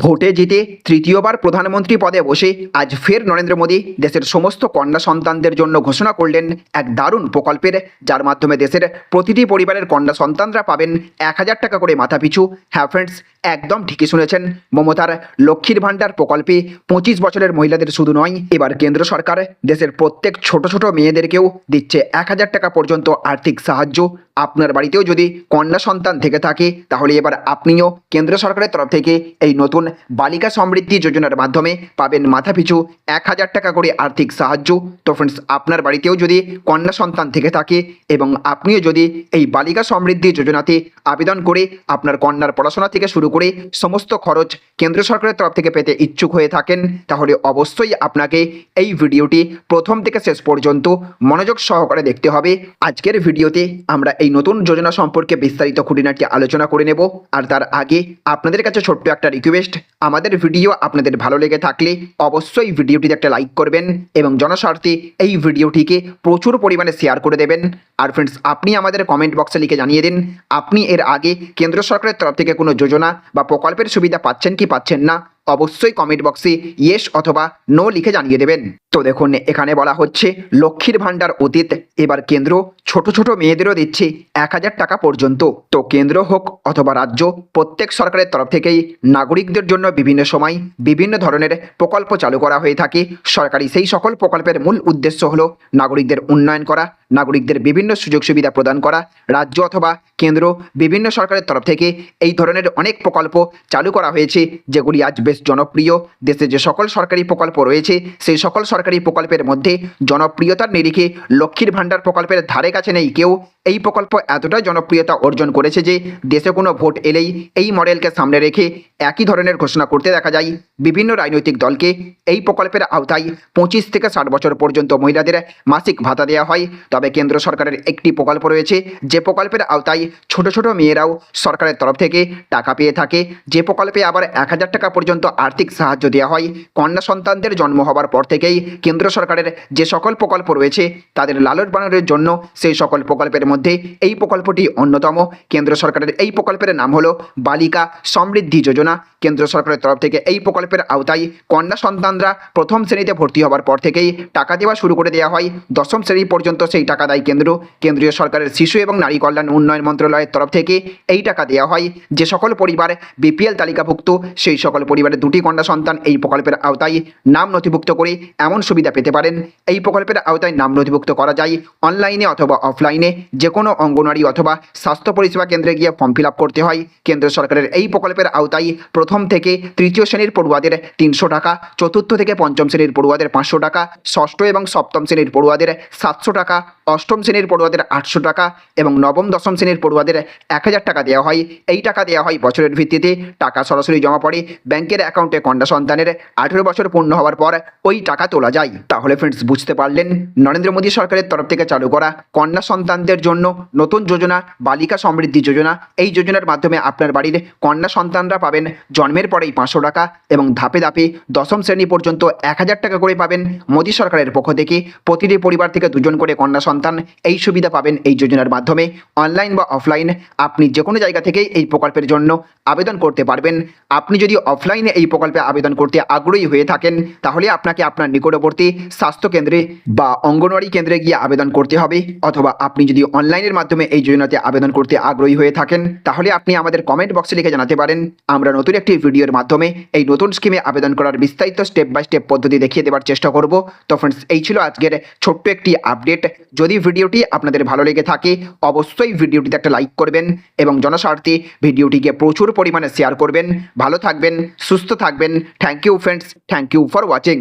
ভোটে জিতে তৃতীয়বার প্রধানমন্ত্রী পদে বসে আজ ফের নরেন্দ্র মোদী দেশের সমস্ত কন্যা সন্তানদের জন্য ঘোষণা করলেন এক দারুণ প্রকল্পের, যার মাধ্যমে দেশের প্রতিটি পরিবারের কন্যা সন্তানরা পাবেন এক হাজার টাকা করে মাথাপিছু। হ্যাঁ ফ্রেন্ডস একদম ঠিকই শুনেছেন। মমতার লক্ষ্মীর ভাণ্ডার প্রকল্পে পঁচিশ বছরের মহিলাদের শুধু নয়, এবার কেন্দ্র সরকার দেশের প্রত্যেক ছোট ছোট মেয়েদেরকেও দিচ্ছে এক হাজার টাকা পর্যন্ত আর্থিক সাহায্য। আপনার বাড়িতেও যদি কন্যা সন্তান থেকে থাকে, তাহলে এবার আপনিও কেন্দ্র সরকারের তরফ থেকে এই নতুন বালিকা সমৃদ্ধি যোজনার মাধ্যমে পাবেন মাথাপিছু এক হাজার টাকা করে আর্থিক সাহায্য। তো ফ্রেন্ডস আপনার বাড়িতেও যদি কন্যা সন্তান থেকে থাকে এবং আপনিও যদি এই বালিকা সমৃদ্ধি যোজনাতে আবেদন করে আপনার কন্যার পড়াশোনা থেকে শুরু করে সমস্ত খরচ কেন্দ্র সরকারের তরফ থেকে পেতে ইচ্ছুক হয়ে থাকেন, তাহলে অবশ্যই আপনাকে এই ভিডিওটি প্রথম থেকে শেষ পর্যন্ত মনোযোগ সহকারে দেখতে হবে। আজকের ভিডিওতে আমরা এই নতুন যোজনা সম্পর্কে বিস্তারিত খুঁটিনাটি আলোচনা করে নেব। আর তার আগে আপনাদের কাছে ছোট্ট একটা রিকোয়েস্ট আমাদের ভিডিও আপনাদের ভালো লেগে থাকলে অবশ্যই ভিডিওটিতে একটা লাইক করবেন এবং জনস্বার্থে এই ভিডিওটিকে প্রচুর পরিমাণে শেয়ার করে দেবেন। আর ফ্রেন্ডস আপনি আমাদের কমেন্ট বক্সে লিখে জানিয়ে দিন, আপনি এর আগে কেন্দ্র সরকারের তরফ থেকে কোনো যোজনা বা প্রকল্পের সুবিধা পাচ্ছেন কি পাচ্ছেন না? অবশ্যই কমেন্ট বক্সে ইয়েস অথবা নো লিখে জানিয়ে দেবেন। তো দেখুন, এখানে বলা হচ্ছে, লক্ষ্মীর ভাণ্ডার অতীত, এবার কেন্দ্র ছোট ছোট মেয়েদেরও দিচ্ছে এক হাজার টাকা পর্যন্ত। তো কেন্দ্র হোক অথবা রাজ্য, প্রত্যেক সরকারের তরফ থেকেই নাগরিকদের জন্য বিভিন্ন সময় বিভিন্ন ধরনের প্রকল্প চালু করা হয়ে থাকে। সরকারি সেই সকল প্রকল্পের মূল উদ্দেশ্য হলো নাগরিকদের উন্নয়ন করা। নাগরিকদের বিভিন্ন সুযোগ সুবিধা প্রদান করা, রাজ্য অথবা কেন্দ্র, বিভিন্ন সরকারের তরফ থেকে এই ধরনের অনেক প্রকল্প চালু করা হয়েছে, যেগুলি আজ বেশ জনপ্রিয়। দেশে যে সকল সরকারি প্রকল্প রয়েছে, সেই সকল সরকারি প্রকল্পের মধ্যে জনপ্রিয়তার নিরিখে লক্ষ্মীর ভাণ্ডার প্রকল্পের ধারে কাছে নেই কেউ। এই প্রকল্প এতটাই জনপ্রিয়তা অর্জন করেছে যে দেশে কোনো ভোট এলেই এই মডেলকে সামনে রেখে একই ধরনের ঘোষণা করতে দেখা যায়। বিভিন্ন রাজনৈতিক দলকে এই প্রকল্পের আওতায় পঁচিশ থেকে ষাট বছর পর্যন্ত মহিলাদের মাসিক ভাতা দেওয়া হয়। তবে কেন্দ্র সরকারের একটি প্রকল্প রয়েছে যে প্রকল্পের আওতায় ছোট ছোট মেয়েরাও সরকারের তরফ থেকে টাকা পেয়ে থাকে। যে প্রকল্পে আবার এক হাজার টাকা পর্যন্ত আর্থিক সাহায্য দেওয়া হয়। কন্যা সন্তানদের জন্ম হওয়ার পর থেকেই কেন্দ্র সরকারের যে সকল প্রকল্প রয়েছে, তাদের লালন পালনের জন্য সেই সকল প্রকল্পের মধ্যে এই প্রকল্পটি অন্যতম। কেন্দ্র সরকারের এই প্রকল্পের নাম হলো বালিকা সমৃদ্ধি যোজনা। কেন্দ্র সরকারের তরফ থেকে এই প্রকল্পের আওতায় কন্যা সন্তানরা প্রথম শ্রেণীতে ভর্তি হওয়ার পর থেকেই টাকা দেওয়া শুরু করে দেওয়া হয়। দশম শ্রেণি পর্যন্ত সেই টাকা দেয় কেন্দ্র। কেন্দ্রীয় সরকারের শিশু এবং নারী কল্যাণ উন্নয়ন মন্ত্রণালয়ের তরফ থেকে এই টাকা দেওয়া হয়। যে সকল পরিবার বিপিএল তালিকাভুক্ত, সেই সকল পরিবারের দুটি কন্যা সন্তান এই প্রকল্পের আওতায় নাম নথিভুক্ত করে এমন সুবিধা পেতে পারেন। এই প্রকল্পের আওতায় নাম নথিভুক্ত করা যায় অনলাইনে অথবা অফলাইনে। যে কোনো অঙ্গনওয়াড়ি অথবা স্বাস্থ্য পরিষেবা কেন্দ্রে গিয়ে ফর্ম ফিল করতে হয়। কেন্দ্র সরকারের এই প্রকল্পের আওতায় প্রথম থেকে তৃতীয় শ্রেণির পড়ুয়াদের তিনশো টাকা, চতুর্থ থেকে পঞ্চম শ্রেণির পড়ুয়াদের পাঁচশো টাকা, ষষ্ঠ এবং সপ্তম শ্রেণির পড়ুয়াদের সাতশো টাকা, অষ্টম শ্রেণির পড়ুয়াদের আটশো টাকা এবং নবম, দশম শ্রেণির পড়ুয়াদের এক হাজার টাকা দেওয়া হয়। এই টাকা দেওয়া হয় বছরের ভিত্তিতে। টাকা সরাসরি জমা পড়ে ব্যাংকের অ্যাকাউন্টে কন্যা সন্তানের আঠেরো বছর পূর্ণ হওয়ার পর ওই টাকা তোলা যায়। তাহলে ফ্রেন্ডস বুঝতে পারলেন, নরেন্দ্র মোদী সরকারের তরফ থেকে চালু করা কন্যা সন্তানদের জন্য নতুন যোজনা, বালিকা সমৃদ্ধি যোজনা, এই যোজনার মাধ্যমে আপনার বাড়ির কন্যা সন্তানরা পাবেন জন্মের পরেই পাঁচশো টাকা এবং ধাপে ধাপে দশম শ্রেণি পর্যন্ত এক হাজার টাকা করে পাবেন মোদী সরকারের পক্ষ থেকে। প্রতিটি পরিবার থেকে দুজন করে কন্যা সন্তান এই সুবিধা পাবেন এই যোজনার মাধ্যমে। অনলাইন বা অফলাইন আপনি যে কোনো জায়গা থেকেই এই প্রকল্পের জন্য আবেদন করতে পারবেন। আপনি যদি অফলাইনে এই প্রকল্পে আবেদন করতে আগ্রহী হয়ে থাকেন, তাহলে আপনাকে আপনার নিকটবর্তী স্বাস্থ্য কেন্দ্রে বা অঙ্গনওয়াড়ি কেন্দ্রে গিয়ে আবেদন করতে হবে, অথবা আপনি যদি অনলাইনের মাধ্যমে এই যোজনাতে আবেদন করতে আগ্রহী হয়ে থাকেন, তাহলে আপনি আমাদের কমেন্ট বক্সে লিখে জানাতে পারেন। আমরা নতুন একটি ভিডিওর মাধ্যমে এই নতুন স্কিমে আবেদন করার বিস্তারিত স্টেপ বাই স্টেপ পদ্ধতি দেখিয়ে দেওয়ার চেষ্টা করব। তো ফ্রেন্ডস এই ছিল আজকের ছোট্ট একটি আপডেট যদি ভিডিওটি আপনাদের ভালো লেগে থাকে, অবশ্যই ভিডিওটিতে একটা লাইক করবেন এবং জনস্বার্থে ভিডিওটিকে প্রচুর পরিমাণে শেয়ার করবেন। ভালো থাকবেন, সুস্থ থাকবেন। Thank you friends thank you for watching